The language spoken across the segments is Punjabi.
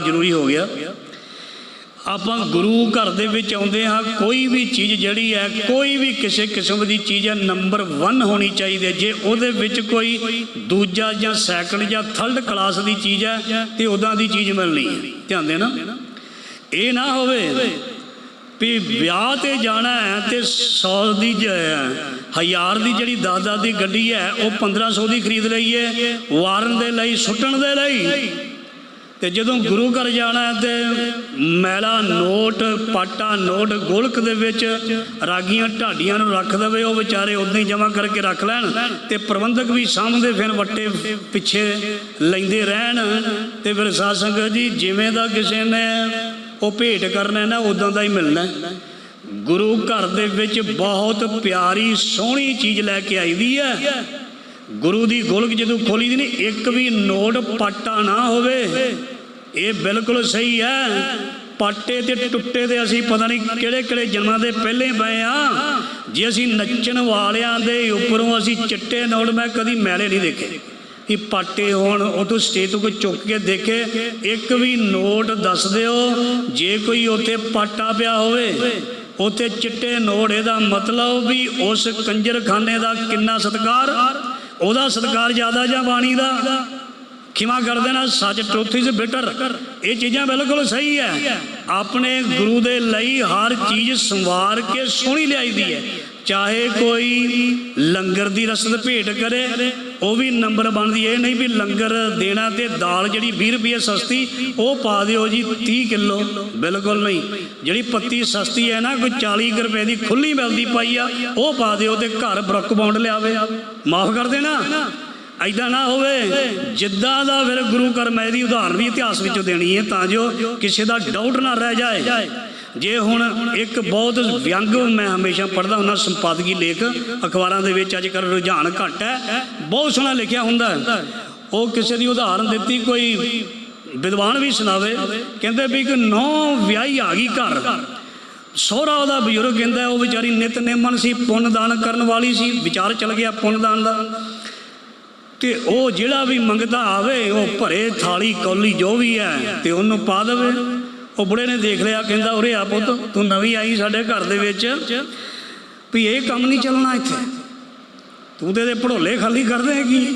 ਜ਼ਰੂਰੀ ਹੋ ਗਿਆ। ਆਪਾਂ ਗੁਰੂ ਘਰ ਦੇ ਵਿੱਚ ਆਉਂਦੇ ਹਾਂ, ਕੋਈ ਵੀ ਚੀਜ਼ ਜਿਹੜੀ ਹੈ, ਕੋਈ ਵੀ ਕਿਸੇ ਕਿਸਮ ਦੀ ਚੀਜ਼ ਹੈ ਨੰਬਰ 1 ਹੋਣੀ ਚਾਹੀਦੀ ਹੈ। ਜੇ ਉਹਦੇ ਵਿੱਚ ਕੋਈ ਦੂਜਾ ਜਾਂ ਸੈਕੰਡ ਜਾਂ ਥਰਡ ਕਲਾਸ ਦੀ ਚੀਜ਼ ਹੈ, ਤੇ ਉਦਾਂ ਦੀ ਚੀਜ਼ ਮਿਲਣੀ ਹੈ। ਧਿਆਨ ਦੇਣਾ। ਇਹ ਨਾ ਹੋਵੇ ਵੀ ਵਿਆਹ ਤੇ ਜਾਣਾ ਹੈ ਤੇ 100 ਦੀ ਹਜ਼ਾਰ ਦੀ ਜਿਹੜੀ 10 ਦੀ ਗੱਡੀ ਹੈ, ਉਹ 1500 ਦੀ ਖਰੀਦ ਲਈਏ ਵਾਰਨ ਦੇ ਲਈ, ਸੁੱਟਣ ਦੇ ਲਈ। ਤੇ ਜਦੋਂ ਗੁਰੂ ਘਰ ਜਾਣਾ ਹੈ ਤੇ ਮੈਲਾ ਨੋਟ, ਪਾਟਾ ਨੋਟ ਗੋਲਕ ਦੇ ਵਿੱਚ ਰਾਗੀਆਂ ਢਾਡੀਆਂ ਨੂੰ ਰੱਖ ਦੇਵੇ, ਉਹ ਵਿਚਾਰੇ ਉਦਾਂ ਹੀ ਜਮ੍ਹਾਂ ਕਰਕੇ ਰੱਖ ਲੈਣ ਤੇ ਪ੍ਰਬੰਧਕ ਵੀ ਸਾਹਮਣੇ ਫਿਰ ਵੱਟੇ ਪਿੱਛੇ ਲੈਂਦੇ ਰਹਿਣ ਤੇ ਫਿਰ ਸਾਧ ਸੰਗਤ ਜੀ, ਜਿਵੇਂ ਦਾ ਕਿਸੇ ਨੇ ਉਹ ਭੇਟ ਕਰਨਾ ਨਾ ਉਦਾਂ ਦਾ ਹੀ ਮਿਲਣਾ। ਗੁਰੂ ਘਰ ਦੇ ਵਿੱਚ ਬਹੁਤ ਪਿਆਰੀ, ਸੋਹਣੀ ਚੀਜ਼ ਲੈ ਕੇ ਆਈ ਦੀ ਹੈ। ਗੁਰੂ ਦੀ ਗੋਲਕ ਜਦੋਂ ਖੋਲੀ ਦੀ ਨਹੀਂ ਇੱਕ ਵੀ ਨੋਟ, ਪਾਟਾ ਨਾ ਹੋਵੇ ਇਹ ਬਿਲਕੁਲ ਸਹੀ ਹੈ। ਪਾਟੇ ਤੇ ਟੁੱਟੇ ਤੇ ਅਸੀਂ ਪਤਾ ਨਹੀਂ ਕਿਹੜੇ ਕਿਹੜੇ ਜਨਮਾਂ ਦੇ ਪਹਿਲੇ ਪਏ ਆ। ਜੇ ਅਸੀਂ ਨੱਚਣ ਵਾਲਿਆਂ ਦੇ ਉੱਪਰੋਂ ਅਸੀਂ ਚਿੱਟੇ ਨੋਟ ਮੈਂ ਕਦੀ ਮੈਲੇ ਨਹੀਂ ਦੇਖੇ। ਕਿ ਪਾਟੇ ਹੋਣ, ਉਹ ਤੋਂ ਸਟੇਜ ਤੋਂ ਕੋਈ ਚੁੱਕ ਕੇ ਦੇਖੇ। ਇੱਕ ਵੀ ਨੋਟ ਦੱਸ ਦਿਓ, ਜੇ ਕੋਈ ਉੱਥੇ ਪਾਟਾ ਪਿਆ ਹੋਵੇ, ਉੱਥੇ ਚਿੱਟੇ ਨੋਟ ਇਹਦਾ ਮਤਲਬ ਵੀ ਉਸ ਕੰਜਰਖਾਨੇ ਦਾ ਕਿੰਨਾ ਸਤਕਾਰ? ਉਹਦਾ ਸਤਕਾਰ ਜ਼ਿਆਦਾ ਜਾਂ ਬਾਣੀ ਦਾ? ਖਿਮਾ ਕਰ ਦੇਣਾ ਸੱਚ ਟਰੂਥ ਇਜ਼ ਬੈਟਰ। ਇਹ ਚੀਜ਼ਾਂ ਬਿਲਕੁਲ ਸਹੀ ਹੈ। ਆਪਣੇ ਗੁਰੂ ਦੇ ਲਈ ਹਰ ਚੀਜ਼ ਸੰਵਾਰ ਕੇ ਸੋਹਣੀ ਲਿਆਈਦੀ ਹੈ। ਚਾਹੇ ਕੋਈ ਲੰਗਰ ਦੀ ਰਸਦ ਭੇਟ ਕਰੇ, ਉਹ ਵੀ ਨੰਬਰ ਬਣਦੀ ਇਹ ਨਹੀਂ ਵੀ ਲੰਗਰ ਦੇਣਾ ਤੇ ਦਾਲ ਜਿਹੜੀ 20 ਰੁਪਏ ਸਸਤੀ, ਉਹ ਪਾ ਦਿਓ ਜੀ 30 ਕਿਲੋ। ਬਿਲਕੁਲ ਨਹੀਂ। ਜਿਹੜੀ ਪੱਤੀ ਸਸਤੀ ਹੈ ਨਾ, ਕੋਈ 40 ਕੁ ਰੁਪਏ ਦੀ ਖੁੱਲੀ ਮਿਲਦੀ ਪਾਈ ਆ, ਉਹ ਪਾ ਦਿਓ ਤੇ ਘਰ ਬਰਕ ਬਾਉਂਡ ਲਿਆਵੇ। ਮਾਫ ਕਰ ਦੇਣਾ। ਐਦਾਂ ਨਾ ਹੋਵੇ, ਜਿੱਦਾਂ ਦਾ ਫਿਰ ਗੁਰੂ ਘਰ ਮੈਂ ਇਹਦੀ ਉਦਾਹਰਨ ਵੀ ਇਤਿਹਾਸ ਵਿੱਚੋਂ ਦੇਣੀ ਹੈ, ਤਾਂ ਜੋ ਕਿਸੇ ਦਾ ਡਾਊਟ ਨਾ ਰਹਿ ਜਾਏ। ਜੇ ਹੁਣ ਇੱਕ ਬਹੁਤ ਵਿਅੰਗ ਮੈਂ ਹਮੇਸ਼ਾ ਪੜ੍ਹਦਾ ਹੁੰਦਾ, ਸੰਪਾਦਕੀ ਲੇਖ, ਅਖਬਾਰਾਂ ਦੇ ਵਿੱਚ ਅੱਜ ਕੱਲ੍ਹ ਰੁਝਾਨ ਘੱਟ ਹੈ, ਬਹੁਤ ਸੋਹਣਾ ਲਿਖਿਆ ਹੁੰਦਾ ਉਹ ਕਿਸੇ ਦੀ ਉਦਾਹਰਨ ਦਿੱਤੀ, ਕੋਈ ਵਿਦਵਾਨ ਵੀ ਸੁਣਾਵੇ, ਕਹਿੰਦੇ ਵੀ ਇੱਕ ਨੌ ਵਿਆਹੀ ਆ ਗਈ ਘਰ। ਸਹੁਰਾ ਉਹਦਾ ਬਜ਼ੁਰਗ ਕਹਿੰਦਾ, ਉਹ ਵਿਚਾਰੀ ਨਿਤ ਨਿਮਨ ਸੀ ਪੁੰਨ ਦਾਨ ਕਰਨ ਵਾਲੀ ਸੀ, ਵਿਚਾਰ ਚਲ ਗਿਆ ਪੁੰਨ ਦਾਨ ਦਾ। ਤੇ ਉਹ ਜਿਹੜਾ ਵੀ ਮੰਗਦਾ ਆਵੇ, ਉਹ ਭਰੇ ਥਾਲੀ ਕੌਲੀ ਜੋ ਵੀ ਹੈ, ਤੇ ਉਹਨੂੰ ਪਾ ਦੇਵੇ। ਉਹ ਬੁੜੇ ਨੇ ਦੇਖ ਲਿਆ, ਕਹਿੰਦਾ, ਉਰੇ ਆ ਪੁੱਤ, ਤੂੰ ਨਵੀਂ ਆਈ ਸਾਡੇ ਘਰ ਦੇ ਵਿੱਚ। ਵੀ ਇਹ ਕੰਮ ਨਹੀਂ ਚੱਲਣਾ ਇੱਥੇ। ਤੂੰ ਤੇ ਇਹਦੇ ਭੜੋਲੇ ਖਾਲੀ ਕਰ ਦੇਗੀ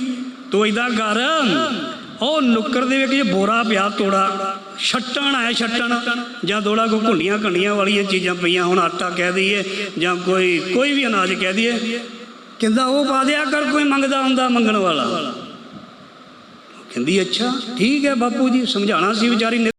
ਤੂੰ ਇਦਾਂ ਕਰ। ਉਹ ਨੁੱਕਰ ਦੇ ਵਿੱਚ ਜੇ ਬੋਰਾ ਪਿਆ, ਤੋੜਾ, ਛੱਟਣ ਆਇਆ, ਛੱਟਣ। ਜਾਂ ਦੋੜਾ ਕੋ ਘੁੰਡੀਆਂ ਘੰਡੀਆਂ ਵਾਲੀਆਂ ਚੀਜ਼ਾਂ ਪਈਆਂ, ਹੁਣ ਆਟਾ ਕਹਿ ਦਈਏ, ਜਾਂ ਕੋਈ ਕੋਈ ਵੀ ਅਨਾਜ ਕਹਿ ਦਈਏ। ਕਹਿੰਦਾ ਉਹ ਪਾ ਦਿਆ ਕਰ, ਕੋਈ ਮੰਗਦਾ ਹੁੰਦਾ ਮੰਗਣ ਵਾਲਾ। ਕਹਿੰਦੀ, ਅੱਛਾ, ਠੀਕ ਹੈ ਬਾਪੂ ਜੀ ਸਮਝਾਣਾ ਸੀ ਵਿਚਾਰੀ ਨੇ।